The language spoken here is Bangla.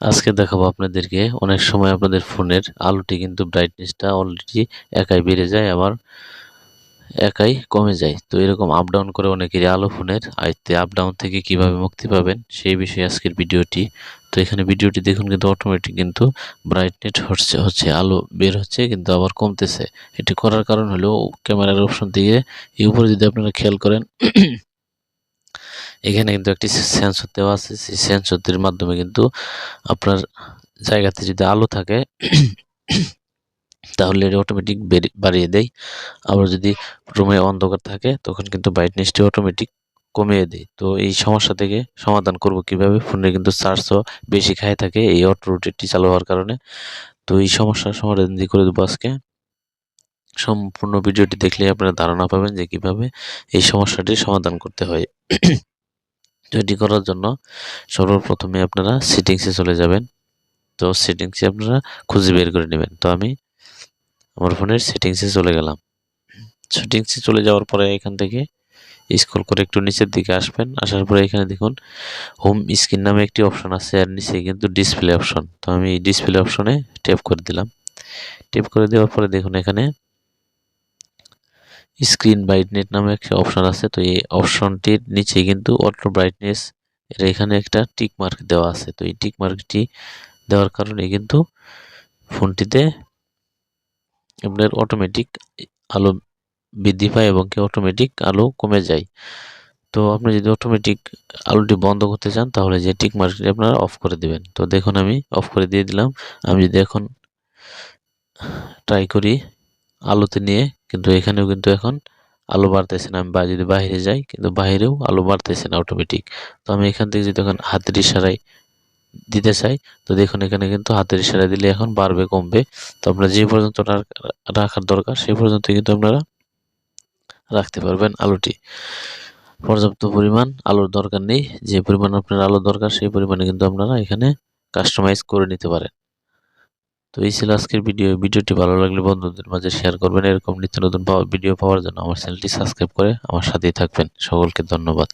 আজকে দেখাবো আপনাদেরকে। অনেক সময় আপনাদের ফোনের আলোটি কিন্তু ব্রাইটনেসটা অলরেডি একাই বেড়ে যায়, আবার একাই কমে যায়। তো এরকম আপ ডাউন করে অনেকেরই আলো ফোনের। আয়ত্তে আপ ডাউন থেকে কীভাবে মুক্তি পাবেন সেই বিষয়ে আজকের ভিডিওটি। তো এখানে ভিডিওটি দেখুন কিন্তু অটোমেটিক কিন্তু ব্রাইটনেস হচ্ছে হচ্ছে, আলো বের হচ্ছে কিন্তু আবার কমতেছে। এটি করার কারণ হলো ক্যামেরার অপশন থেকে এই উপরে যদি আপনারা খেয়াল করেন এখানে কিন্তু একটি সেন্সর দেওয়া আছে। সেই সেন্সরটির মাধ্যমে কিন্তু আপনার জায়গাতে যদি আলো থাকে, তাহলে এটা অটোমেটিক বাড়িয়ে দেয়। আবার যদি রুমে অন্ধকার থাকে, তখন কিন্তু ব্রাইটনেসটি অটোমেটিক কমিয়ে দেয়। তো এই সমস্যা থেকে সমাধান করব কীভাবে? ফোনে কিন্তু চার্জও বেশি খায় থাকে, এই অটো রোটেটটি চালু হওয়ার কারণে। তো এই সমস্যার সমাধান দিয়ে করে দেবো আজকে। সম্পূর্ণ ভিডিওটি দেখলে আপনারা ধারণা পাবেন যে কীভাবে এই সমস্যাটির সমাধান করতে হয়। তো এটি করার জন্য সর্বপ্রথমে আপনারা সেটিংসে চলে যাবেন। তো সেটিংসে আপনারা খুঁজে বের করে নেবেন। তো আমি আমার ফোনের সেটিংসে চলে গেলাম। সেটিংসে চলে যাওয়ার পরে এখান থেকে স্ক্রল করে একটু নিচের দিকে আসবেন। আসার পরে এখানে দেখুন হোম স্ক্রিন নামে একটি অপশন আছে আর নিচে কিন্তু ডিসপ্লে অপশন তো আমি ডিসপ্লে অপশনে ট্যাপ করে দিলাম। ট্যাপ করে দেওয়ার পরে দেখুন এখানে স্ক্রিন ব্রাইটনেস নামে একটা অপশন আছে, তো এই অপশনটির নিচে কিন্তু অটো ব্রাইটনেস এর এখানে একটা টিক মার্ক দেওয়া আছে। তো এই টিক মার্কটি দেওয়ার কারণে কিন্তু ফোনটিতে আপনার অটোমেটিক আলো বৃদ্ধি পায় এবং কি অটোমেটিক আলো কমে যায়। তো আপনি যদি অটোমেটিক আলোটি বন্ধ করতে চান, তাহলে যে টিক মার্কটি আপনারা অফ করে দিবেন। তো দেখুন আমি অফ করে দিয়ে দিলাম। আমি যদি এখন ট্রাই করি আলোতে নিয়ে, কিন্তু এখানেও কিন্তু এখন আলো বাড়তেছে না। আমি যদি বাইরে যাই, কিন্তু বাইরেও আলো বাড়তেছে না অটোমেটিক তো আমি এখান থেকে যদি এখন হাতের ইশারায় দিতে চাই, তো দেখুন এখানে কিন্তু হাতের ইশারা দিলে এখন বাড়বে, কমবে। তো আপনার যে পর্যন্ত রাখার দরকার সেই পর্যন্ত কিন্তু আপনারা রাখতে পারবেন আলোটি। পর্যাপ্ত পরিমাণ আলোর দরকার নেই। যে পরিমাণ আপনার আলো দরকার, সেই পরিমাণে কিন্তু আপনারা এখানে কাস্টমাইজ করে নিতে পারেন। তো এই ছিল আজকের ভিডিও। ভিডিওটি ভালো লাগলে বন্ধুদের মাঝে শেয়ার করবেন। এরকম নিত্য নতুন ভিডিও পাওয়ার জন্য আমার চ্যানেলটি সাবস্ক্রাইব করে আমার সাথেই থাকবেন। সকলকে ধন্যবাদ।